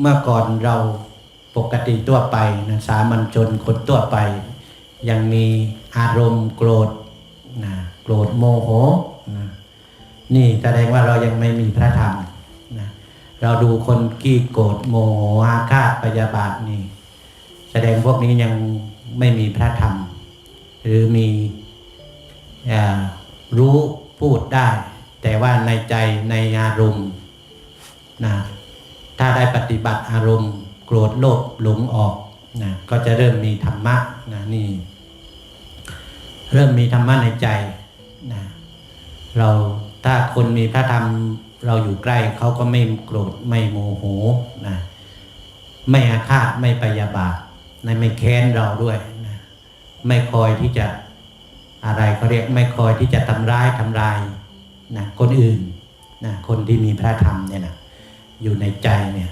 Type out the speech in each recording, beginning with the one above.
เมื่อก่อนเราปกติทั่วไปนะสามัญชนคนทั่วไป ยังมีอารมณ์โกรธนะโกรธโมโหนะนี่แสดงว่าเรายังไม่มีพระธรรมนะเราดูคนกี้โกรธโมโหอาฆาตพยาบาทนี่แสดงพวกนี้ยังไม่มีพระธรรม หรือมีอ่อรู้พูดได้ แต่ว่าในใจในอารมณ์นะ ได้ปฏิบัติอารมณ์ โกรธโลภหลงออกนะก็จะเริ่มมีธรรมะนะนี่เริ่มมีธรรมะในใจนะเราถ้าคนมีพระธรรมเราอยู่ใกล้เขาก็ไม่โกรธไม่โมโหนะไม่อาฆาตไม่ปยาบาทนะไม่แค้นเราด้วยนะไม่คอยที่จะอะไรเขาเรียกไม่คอยที่จะทำร้ายทำลายนะคนอื่นนะคนที่มีพระธรรมเนี่ยนะอยู่ในใจเนี่ย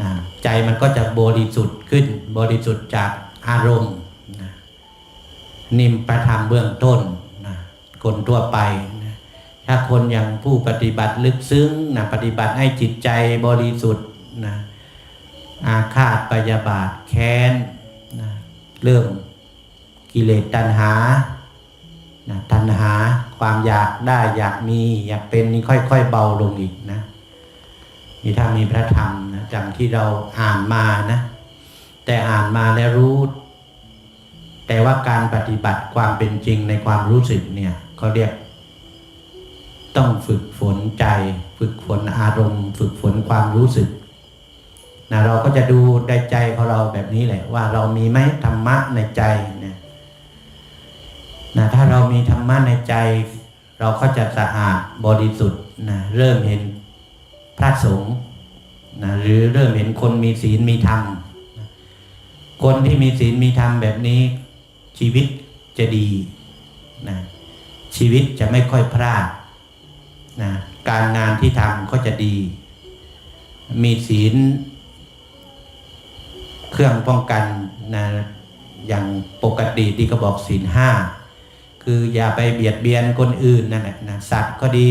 นะใจมันก็จะบริสุทธิ์ขึ้น บริสุทธิ์จากอารมณ์นะนิมประธรรมเบื้องต้นนะคนทั่วไปนะถ้าคนอย่างผู้ปฏิบัติลึกซึ้งนะปฏิบัติให้จิตใจบริสุทธิ์นะอาฆาตปยาบาทแค้นนะเรื่องกิเลสตัณหานะตัณหาความอยากได้อยากมีอยากเป็นนี่ค่อย ๆ เบาลงอีกนะนี่ถ้ามีพระธรรม นะจังที่เราอ่านมานะ แต่อ่านมาแล้วรู้ แต่ว่าการปฏิบัติความเป็นจริงในความรู้สึกเนี่ยเขาเรียก ต้องฝึกฝนใจ ฝึกฝนอารมณ์ ฝึกฝนความรู้สึกนะเราก็จะดูในใจของเราแบบนี้แหละ ว่าเรามีไหมธรรมะในใจเนี่ยนะถ้าเรามีธรรมะในใจ เราก็จะสะอาดบริสุทธิ์นะเริ่มเห็นพระสงฆ์ นะหรือเริ่มเห็นคนมีศีลมีธรรมคนที่มีศีลมีธรรมแบบนี้ ชีวิตจะดีนะชีวิตจะไม่ค่อยพลาดนะการงานที่ทำก็จะดี มีศีล เครื่องป้องกันนะอย่างปกติที่เขาบอกศีลห้าคืออย่าไปเบียดเบียนคนอื่นนั่นแหละนะสัตว์ก็ดี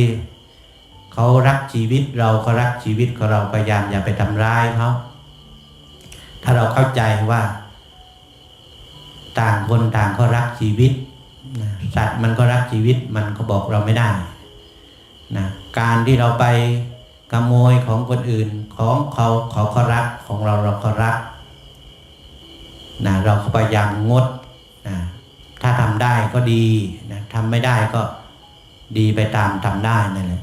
เขารักชีวิตเราก็รักชีวิตของเราพยายามอย่าไปทำร้ายเขาถ้าเราเข้าใจว่า ต่างคนต่างก็รักชีวิตสัตว์มันก็รักชีวิตมันก็บอกเราไม่ได้นะการที่เราไปขโมยของคนอื่นของเขาเขาก็รักของเราเราก็รักนะเราก็พยายามงดนะถ้าทำได้ก็ดีนะทำไม่ได้ก็ดีไปตามทำได้นั่นแหละ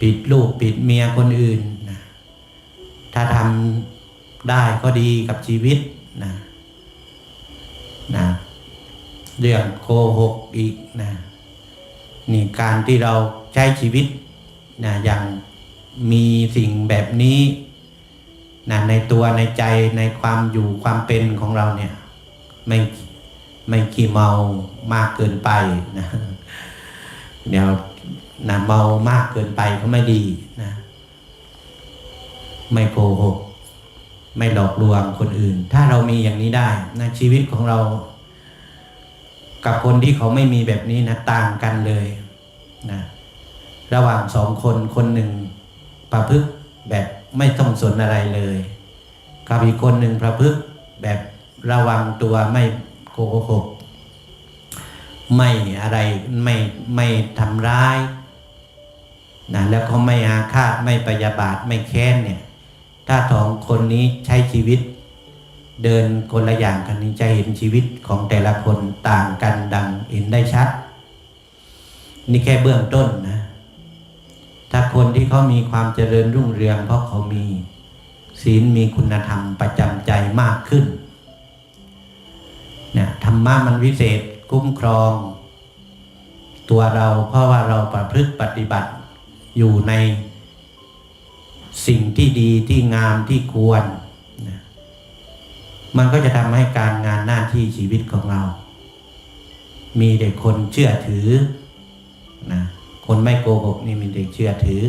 ปิดลูกปิดเมียคนอื่นนะถ้าทำได้ก็ดีกับชีวิตนะนะเรื่องโกหกอีกนะนี่การที่เราใช้ชีวิตนะอย่างมีสิ่งแบบนี้นะในตัวในใจในความอยู่ความเป็นของเราเนี่ย ไม่ไม่ขี้เมามากเกินไปนะเดี๋ยว นะเมามากเกินไปก็ไม่ดีนะ ไม่โกหก ไม่หลอกลวงคนอื่น ถ้าเรามีอย่างนี้ได้นะชีวิตของเรา กับคนที่เขาไม่มีแบบนี้นะต่างกันเลยนะระหว่างสองคนคนหนึ่งประพฤกษ์แบบไม่ต้องสนอะไรเลยกับอีกคนหนึ่งประพฤกษ์แบบระวังตัวไม่โกหกไม่อะไรไม่ไม่ทำร้าย นะแล้วก็ไม่อาฆาตไม่ปยาบาทไม่แค้นเนี่ย ถ้าสองคนนี้ใช้ชีวิต เดินคนละอย่างกันนี้จะเห็นชีวิตของแต่ละคนต่างกันดังเห็นได้ชัด นี่แค่เบื้องต้นนะ ถ้าคนที่เขามีความเจริญรุ่งเรือง เพราะเขามีศีลมีคุณธรรมประจำใจมากขึ้นเนี่ยธรรมะมันวิเศษคุ้มครอง ตัวเราเพราะว่าเราประพฤติปฏิบัติ อยู่ในสิ่งที่ดีที่งามที่ควรนะมันก็จะทำให้การงานหน้าที่ชีวิตของเรา มีเด็กคนเชื่อถือนะคนไม่โกหกนี่มีเด็กเชื่อถือ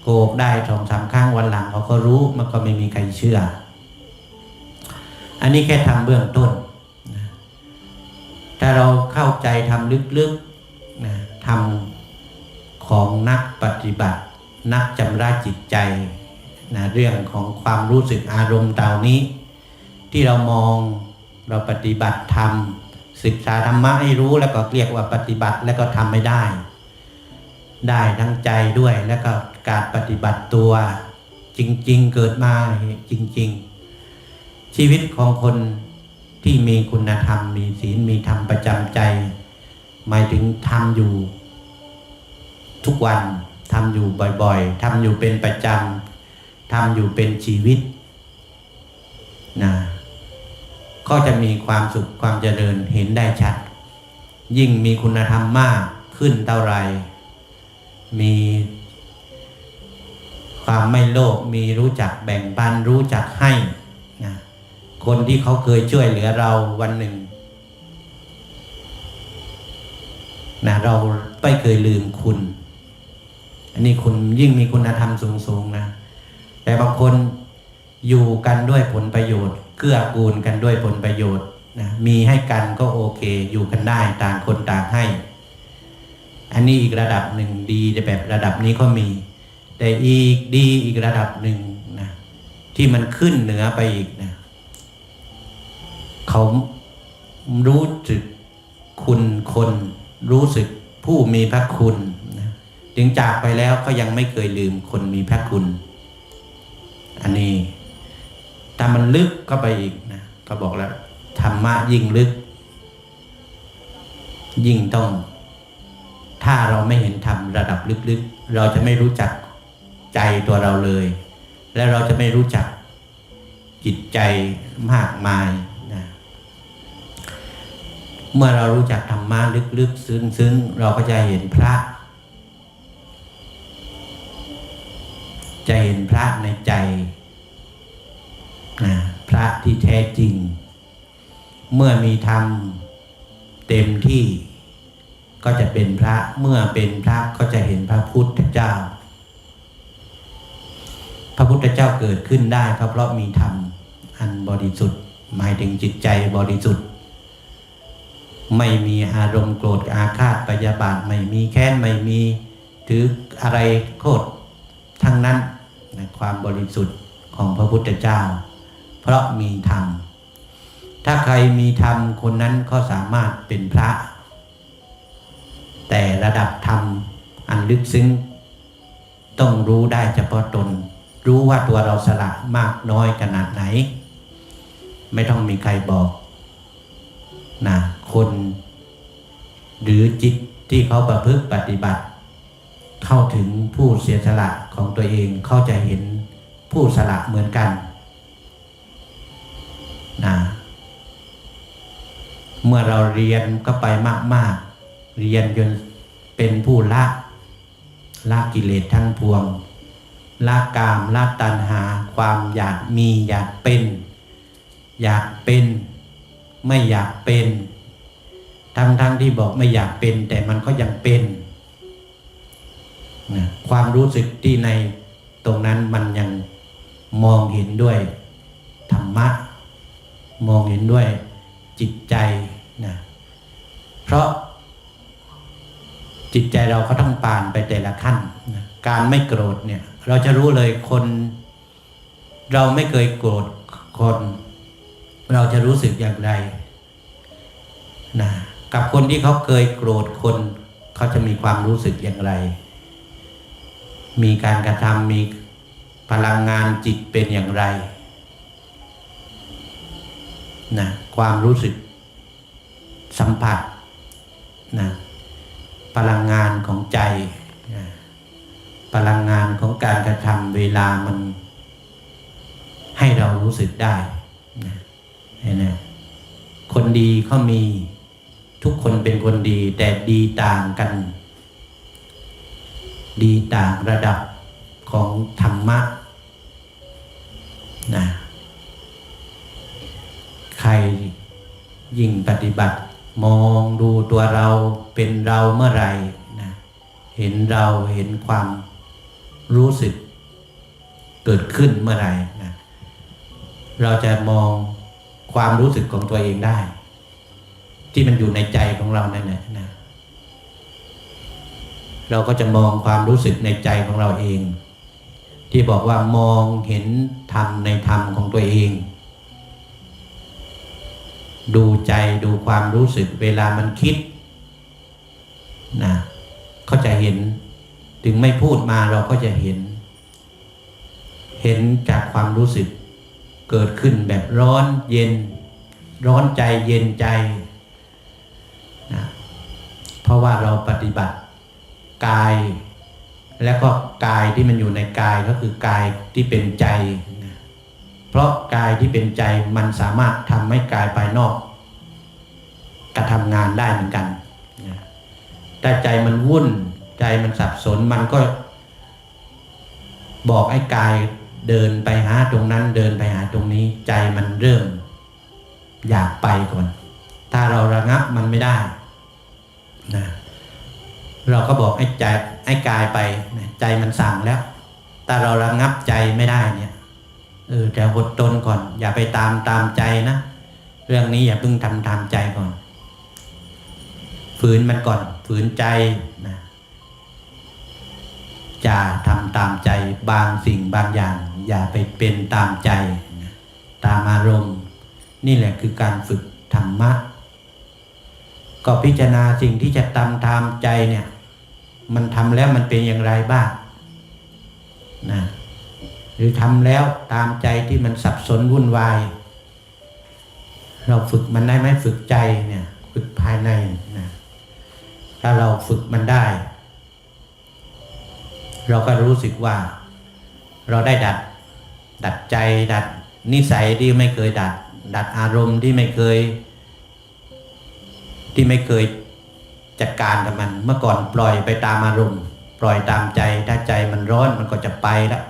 โกหกได้สองสามครั้งวันหลังเขาก็รู้มันก็ไม่มีใครเชื่อ อันนี้แค่ทำเบื้องต้นนะถ้าเราเข้าใจทำลึกๆนะทำ ของนักปฏิบัติ นักจำราจิตใจนะเรื่องของความรู้สึกอารมณ์เหล่านี้ ที่เรามองเราปฏิบัติธรรมศึกษาธรรมะให้รู้แล้วก็เรียกว่าปฏิบัติแล้วก็ทำไม่ได้ ได้ทั้งใจด้วยแล้วก็การปฏิบัติตัวจริง ๆ เกิดมาจริง ๆ ชีวิตของคนที่มีคุณธรรม มีศีลมีธรรมประจำใจ หมายถึงทำอยู่ ทุกวันทำอยู่บ่อยๆทำอยู่เป็นประจำทำอยู่เป็นชีวิตนะก็จะมีความสุขความเจริญเห็นได้ชัด ยิ่งมีคุณธรรมมากขึ้นเท่าไร มีความไม่โลภมีรู้จักแบ่งปันรู้จักให้นะคนที่เขาเคยช่วยเหลือเราวันหนึ่งนะเราไม่เคยลืมคุณ อันนี้คุณยิ่งมีคุณธรรมสูงๆนะ แต่บางคนอยู่กันด้วยผลประโยชน์ เกื้อกูลกันด้วยผลประโยชน์นะมีให้กันก็โอเค อยู่กันได้ต่างคนต่างให้ อันนี้อีกระดับหนึ่งดีแต่แบบระดับนี้ก็มี แต่อีกดีอีกระดับหนึ่งนะที่มันขึ้นเหนือไปอีกนะเขารู้สึกคุณคน รู้สึกผู้มีพระคุณ ถึงจากไปแล้วก็ยังไม่เคยลืมคนมีพระคุณ อันนี้แต่มันลึกเข้าไปอีกนะ ก็บอกแล้วธรรมะยิ่งลึก ยิ่งต้อง ถ้าเราไม่เห็นธรรมระดับลึกๆ เราจะไม่รู้จักใจตัวเราเลย และเราจะไม่รู้จักจิตใจมากมายนะเมื่อเรารู้จักธรรมะลึกๆ ซึ้งๆ เราก็จะเห็นพระ จะเห็นพระในใจนะพระที่แท้จริง เมื่อมีธรรมเต็มที่ก็จะเป็นพระเมื่อเป็นพระก็จะเห็นพระพุทธเจ้า พระพุทธเจ้าเกิดขึ้นได้ก็เพราะมีธรรมอันบริสุทธิ์หมายถึงจิตใจบริสุทธิ์ ไม่มีอารมณ์โกรธอาฆาตปยาบาทไม่มีแค้นไม่มีถืออะไรโคตร ทั้งนั้นในความบริสุทธิ์ของพระพุทธเจ้า เพราะมีธรรม ถ้าใครมีธรรมคนนั้นก็สามารถเป็นพระ แต่ระดับธรรมอันลึกซึ้งต้องรู้ได้เฉพาะตน รู้ว่าตัวเราสละมากน้อยขนาดไหน ไม่ต้องมีใครบอกนะคน หรือจิตที่เขาประพฤติปฏิบัติ เข้าถึงผู้เสียสละของตัวเองเขาจะเห็นผู้สละเหมือนกันนะเมื่อเราเรียนก็ไปมากๆ เรียนจนเป็นผู้ละละกิเลสทั้งพวง ละกามละตัณหา ความอยากมีอยากเป็น อยากเป็น ไม่อยากเป็น ทั้งทั้งที่บอกไม่อยากเป็น แต่มันก็ยังเป็น นะความรู้สึกที่ในตรงนั้นมันยังมองเห็นด้วยธรรมะ มองเห็นด้วยจิตใจนะเพราะจิตใจเราก็ต้องผ่านไปแต่ละขั้นนะการไม่โกรธเนี่ย เราจะรู้เลยคน เราไม่เคยโกรธคน เราจะรู้สึกอย่างไรนะกับคนที่เขาเคยโกรธคน เขาจะมีความรู้สึกอย่างไร มีการกระทำมีพลังงานจิตเป็นอย่างไรนะความรู้สึกสัมผัสนะพลังงานของใจนะพลังงานของการกระทำเวลามัน ให้เรารู้สึกได้นะนไหมคนดีเขามีทุกคนเป็นคนดีแต่ดีต่างกัน ดีต่างระดับของธรรมะนะใครยิ่งปฏิบัติ มองดูตัวเราเป็นเราเมื่อไหร่นะเห็นเราเห็นความรู้สึกเกิดขึ้นเมื่อไหร่นะเราจะมองความรู้สึกของตัวเองได้ ที่มันอยู่ในใจของเรานั่นแหละนะ เราก็จะมองความรู้สึกในใจของเราเอง ที่บอกว่ามองเห็นธรรมในธรรมของตัวเอง ดูใจดูความรู้สึกเวลามันคิดนะเขาจะเห็นถึงไม่พูดมาเราก็จะเห็น เห็นจากความรู้สึกเกิดขึ้นแบบร้อนเย็น ร้อนใจเย็นใจนะเพราะว่าเราปฏิบัติ กาย แล้วก็กายที่มันอยู่ในกายก็คือกายที่เป็นใจ เพราะกายที่เป็นใจมันสามารถทำให้กายภายนอกกระทำงานได้เหมือนกันนะแต่ใจมันวุ่นใจมันสับสนมันก็ บอกไอ้กายเดินไปหาตรงนั้นเดินไปหาตรงนี้ ใจมันเริ่ม อยากไปก่อน ถ้าเราระงับมันไม่ได้นะ เราก็บอกไอ้ใจไอ้กายไปใจมันสั่งแล้วถ้าเราระงับใจไม่ได้เนี่ยเออจะอดทนก่อน อย่าไปตามตามใจนะ เรื่องนี้อย่าเพิ่งทำตามใจก่อน ฝืนมันก่อน ฝืนใจนะจะทำตามใจบางสิ่งบางอย่าง อย่าไปเป็นตามใจนะตามอารมณ์ นี่แหละคือการฝึกธรรมะ ก็พิจารณาสิ่งที่จะทำตามใจเนี่ย มันทำแล้วมันเป็นอย่างไรบ้างนะหรือทำแล้วตามใจที่มันสับสนวุ่นวาย เราฝึกมันได้ไหมฝึกใจเนี่ยฝึกภายในนะถ้าเราฝึกมันได้ เราก็รู้สึกว่า เราได้ดัด ดัดใจดัดนิสัยที่ไม่เคยดัด ดัดอารมณ์ที่ไม่เคย ที่ไม่เคยจัดการกับมัน เมื่อก่อนปล่อยไปตามอารมณ์ปล่อยตามใจถ้าใจมันร้อนมันก็จะไปล้ว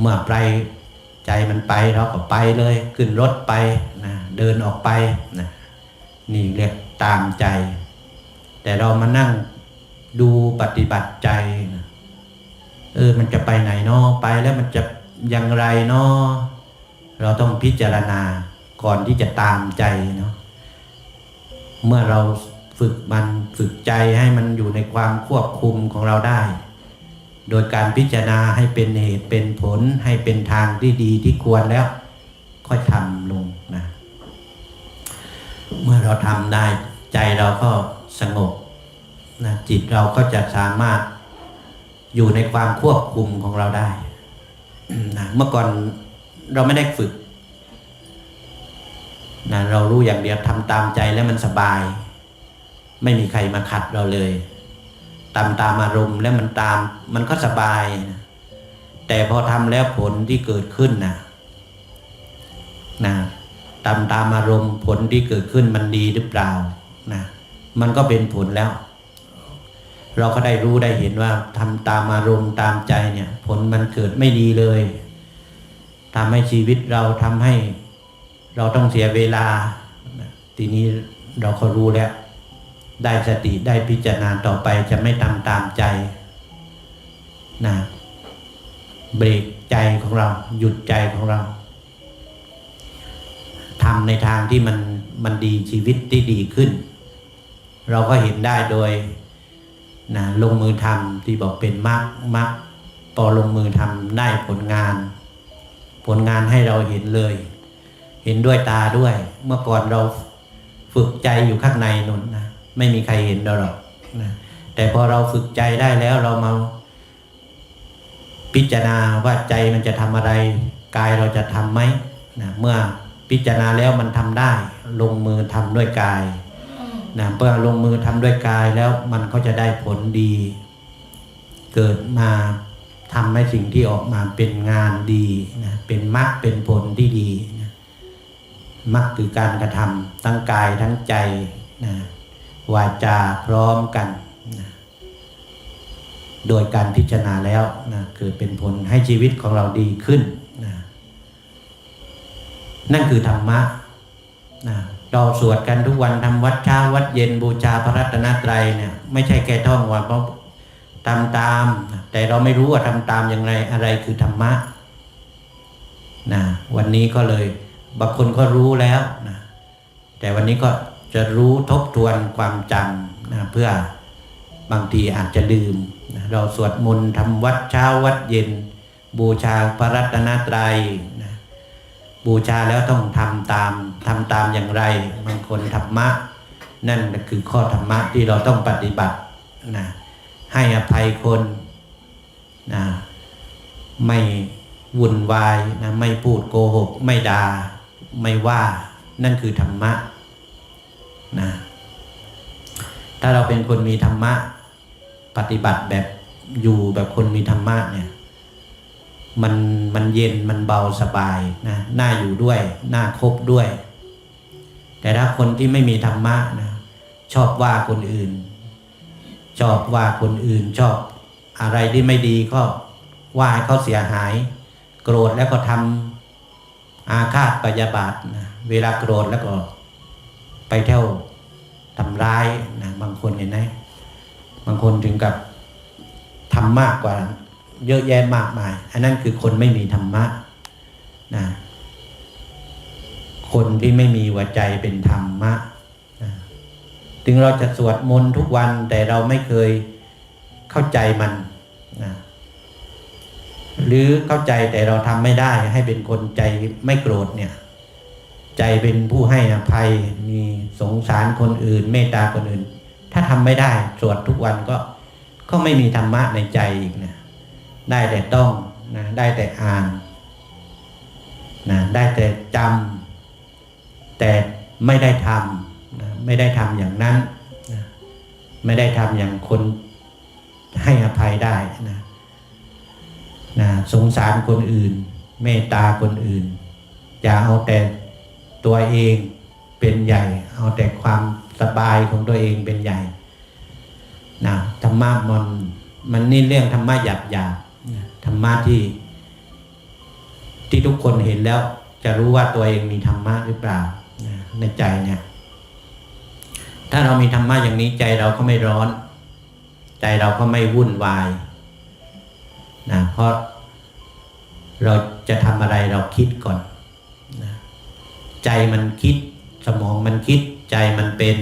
เมื่อไปใจมันไปเราก็ไปเลย ขึ้นรถไปนะเดินออกไปนะนี่เรียกตามใจ แต่เรามานั่งดูปฏิบัติใจนะเออมันจะไปไหนเนาะไปแล้วมันจะอย่างไรเนาะเราต้องพิจารณาก่อนที่จะตามใจเนาะ เมื่อเราฝึกมันฝึกใจให้มันอยู่ในความควบคุมของเราได้ โดยการพิจารณาให้เป็นเหตุเป็นผลให้เป็นทางที่ดีที่ควรแล้ว ค่อยทำลงนะ เมื่อเราทำได้ใจเราก็สงบนะจิตเราก็จะสามารถอยู่ในความควบคุมของเราได้นะเมื่อก่อนเราไม่ได้ฝึก นะเรารู้อย่างเดียวทำตามใจแล้วมันสบาย ไม่มีใครมาขัดเราเลย ตามตามอารมณ์แล้วมันตามมันก็สบายนะแต่พอทำแล้วผลที่เกิดขึ้นนะนะตามตามอารมณ์ผลที่เกิดขึ้นมันดีหรือเปล่านะมันก็เป็นผลแล้ว เราก็ได้รู้ได้เห็นว่าทำตามอารมณ์ตามใจเนี่ย ผลมันเกิดไม่ดีเลยทำให้ชีวิตเราทำให้ เราต้องเสียเวลา ทีนี้เราก็รู้แล้ว ได้สติได้พิจารณาต่อไปจะไม่ทำตามใจนะเบรกใจของเรา หยุดใจของเราทำในทางที่มันมันดีชีวิตที่ดีขึ้น เราก็เห็นได้โดยนะลงมือทำที่บอกเป็นมรรคมรรคพอลงมือทำได้ผลงาน ผลงานให้เราเห็นเลย เห็นด้วยตาด้วย เมื่อก่อนเราฝึกใจอยู่ข้างในนนนะไม่มีใครเห็นเราหรอกนะแต่พอเราฝึกใจได้แล้วเรามา พิจารณาว่าใจมันจะทำอะไรกายเราจะทำไหมนะเมื่อพิจารณาแล้วมันทำได้ ลงมือทำด้วยกายนะเมื่อลงมือทำด้วยกายแล้วมันก็จะได้ผลดี เกิดมาทำให้สิ่งที่ออกมาเป็นงานดีนะเป็นมรรคเป็นผลที่ดี มรรคคือการกระทำทั้งกายทั้งใจนะวาจาพร้อมกันนะโดยการพิจารณาแล้วนะเกิดเป็นผลให้ชีวิตของเราดีขึ้นนะนั่นคือธรรมะนะเราสวดกันทุกวันทำวัดเช้าวัดเย็นบูชาพระรัตนตรัยเนี่ยไม่ใช่แค่ท่องว่าเพราะทำตาม แต่เราไม่รู้ว่าทำตามอย่างไรอะไรคือธรรมะนะวันนี้ก็เลย บางคนก็รู้แล้วนะแต่วันนี้ก็จะรู้ทบทวนความจำนะเพื่อบางทีอาจจะลืมนะเราสวดมนต์ทำวัดเช้าวัดเย็น บูชาพระรัตนตรัยนะบูชาแล้วต้องทำตามทำตามอย่างไร บางคนธรรมะ นั่นคือข้อธรรมะที่เราต้องปฏิบัตินะให้อภัยคนนะไม่วุ่นวายนะไม่พูดโกหก ไม่ด่า ไม่ว่านั่นคือธรรมะนะถ้าเราเป็นคนมีธรรมะ ปฏิบัติแบบอยู่แบบคนมีธรรมะเนี่ยมันมันเย็นมันเบาสบายนะน่าอยู่ด้วยน่าคบด้วย แต่ถ้าคนที่ไม่มีธรรมะนะชอบว่าคนอื่น ชอบว่าคนอื่นชอบอะไรที่ไม่ดีก็ว่าเขาเสียหาย โกรธแล้วก็ทำ อาฆาตปยาบาทนะเวลาโกรธแล้วก็ ไปเที่ยวทำร้ายนะบางคนเห็นไหมบางคนถึงกับทำมากกว่า เยอะแยะมากมาย อันนั้นคือคนไม่มีธรรมะนะคนที่ไม่มีหัวใจเป็นธรรมะนะถึงเราจะสวดมนต์ทุกวันแต่เราไม่เคยเข้าใจมันนะ หรือเข้าใจแต่เราทำไม่ได้ให้เป็นคนใจไม่โกรธเนี่ย ใจเป็นผู้ให้อภัยมีสงสารคนอื่น เมตตาคนอื่น ถ้าทำไม่ได้สวดทุกวันก็ก็ไม่มีธรรมะในใจอีกนะได้แต่ต้องนะได้แต่อ่านนะได้แต่จำแต่ไม่ได้ทำนะไม่ได้ทำอย่างนั้นนะไม่ได้ทำอย่างคนให้อภัยได้นะ นะสงสารคนอื่น เมตตาคนอื่น อย่าเอาแต่ตัวเองเป็นใหญ่ เอาแต่ความสบายของตัวเองเป็นใหญ่นะธรรมะมันมันนี่เรื่องธรรมะหยาบหยาบๆธรรมะที่ ที่ทุกคนเห็นแล้ว จะรู้ว่าตัวเองมีธรรมะหรือเปล่านะในใจเนี่ย ถ้าเรามีธรรมะอย่างนี้ใจเราก็ไม่ร้อน ใจเราก็ไม่วุ่นวาย นะเพราะเราจะทำอะไรเราคิดก่อนนะใจมันคิดสมองมันคิดใจมันเป็น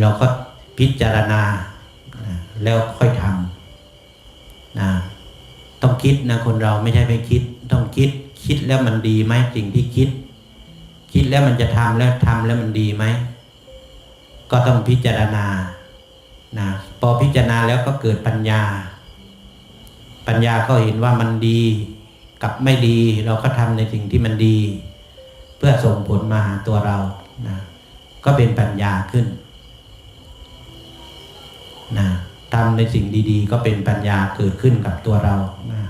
เราก็พิจารณานะแล้วค่อยทำนะต้องคิดนะคนเราไม่ใช่ไม่คิด ต้องคิดคิดแล้วมันดีไหมสิ่งที่คิด คิดแล้วมันจะทำแล้วทำแล้วมันดีไหมก็ต้องพิจารณา นะพอพิจารณาแล้วก็เกิดปัญญา ปัญญาก็เห็นว่ามันดีกับไม่ดีเราก็ทำในสิ่งที่มันดี เพื่อส่งผลมาหาตัวเรานะก็เป็นปัญญาขึ้นนะทำในสิ่งดีๆ ก็เป็นปัญญาเกิดขึ้นกับตัวเรานะ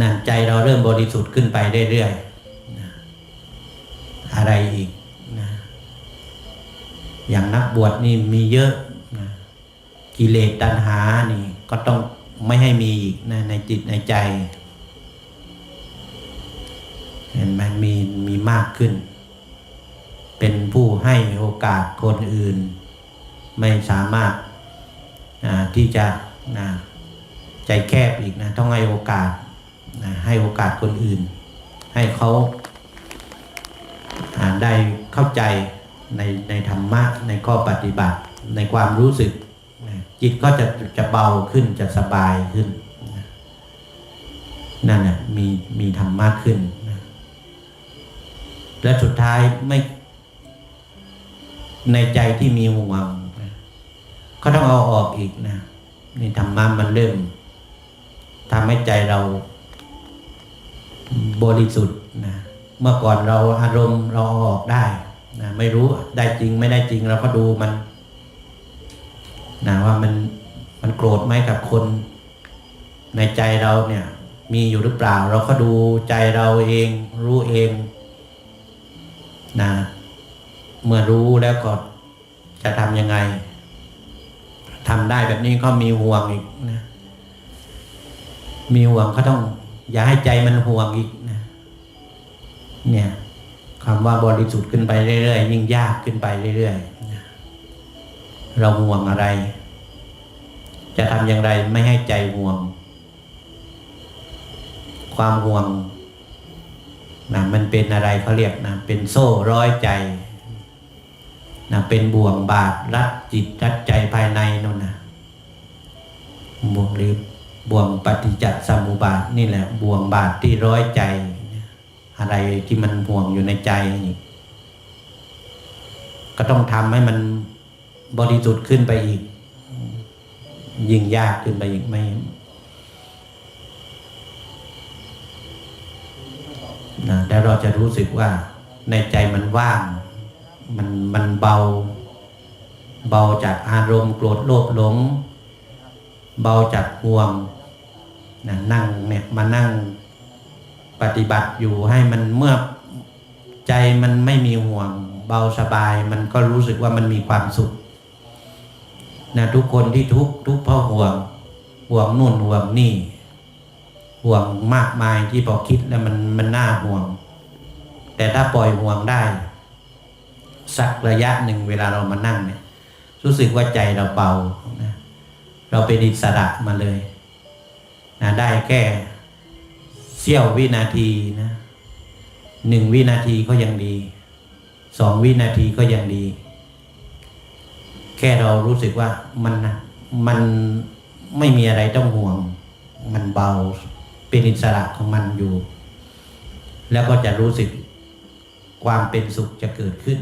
นะใจเราเริ่มบริสุทธิ์ขึ้นไปเรื่อยๆนะอะไรอีกนะ อย่างนักบวชนี่มีเยอะนะกิเลสตัณหานี่ก็ต้องไม่ให้มีอีกนะในจิตในใจเห็นไหมมีมีมากขึ้น เป็นผู้ให้โอกาสคนอื่น ไม่สามารถที่จะนะใจแคบอีกนะต้องให้โอกาสนะให้โอกาสคนอื่น ให้เขาได้เข้าใจ ในในธรรมะในข้อปฏิบัติในความรู้สึก จิตก็จะจะเบาขึ้นจะสบายขึ้นนั่นน่ะมีมีธรรมะขึ้น และสุดท้ายไม่ในใจที่มีห่วงก็ต้องเอาออกอีกนะนี่ธรรมะมันเริ่มทำให้ใจเราบริสุทธิ์นะเมื่อก่อนเราอารมณ์เราเอาออกได้ นะไม่รู้ได้จริงไม่ได้จริงเราก็ดูมันนะว่ามันมันโกรธไหมกับคน ในใจเราเนี่ย มีอยู่หรือเปล่า เราก็ดูใจเราเองรู้เองนะเมื่อรู้แล้วก็จะทำยังไงทำได้แบบนี้ก็มีห่วงอีกนะ มีห่วงก็ต้อง อย่าให้ใจมันห่วงอีกนะ เนี่ย คำว่าบริสุทธิ์ขึ้นไปเรื่อยๆยิ่งยากขึ้นไปเรื่อยๆเราห่วงอะไร จะทำอย่างไรไม่ให้ใจห่วง ความห่วงนะมันเป็นอะไรเขาเรียกนะเป็นโซ่ร้อยใจนะเป็นบ่วงบาดรัดจิตรัดใจภายในนั่นนะบ่วงหรือบ่วงปฏิจจสมุปบาทนี่แหละบ่วงบาดที่ร้อยใจ อะไรที่มันห่วงอยู่ในใจก็ต้องทำให้มันบริสุทธิ์ขึ้นไปอีก ยิ่งยากขึ้นไปอีกไม่นะแล้วเราจะรู้สึกว่าในใจมันว่าง มันมันเบา เบาจากอารมณ์โกรธโลภหลง เบาจากห่วงนะนั่งเนี่ยมานั่ง ปฏิบัติอยู่ให้มันเมื่อใจมันไม่มีห่วงเบาสบาย มันก็รู้สึกว่ามันมีความสุขนะทุกคนที่ทุกทุกเพราะห่วงห่วงนู่นห่วงนี่ ห่วงมากมายที่พอคิดแล้วมันมันน่าห่วง แต่ถ้าปล่อยห่วงได้ สักระยะหนึ่งเวลาเรามานั่งเนี่ย รู้สึกว่าใจเราเบานะเราเป็นอิสระมาเลยนะได้แค่ เสี้ยววินาทีนะหนึ่งวินาทีก็ยังดีสองวินาทีก็ยังดี แค่เรารู้สึกว่ามันมันไม่มีอะไรต้องห่วง มันเบาเป็นอิสระของมันอยู่ แล้วก็จะรู้สึกความเป็นสุขจะเกิดขึ้น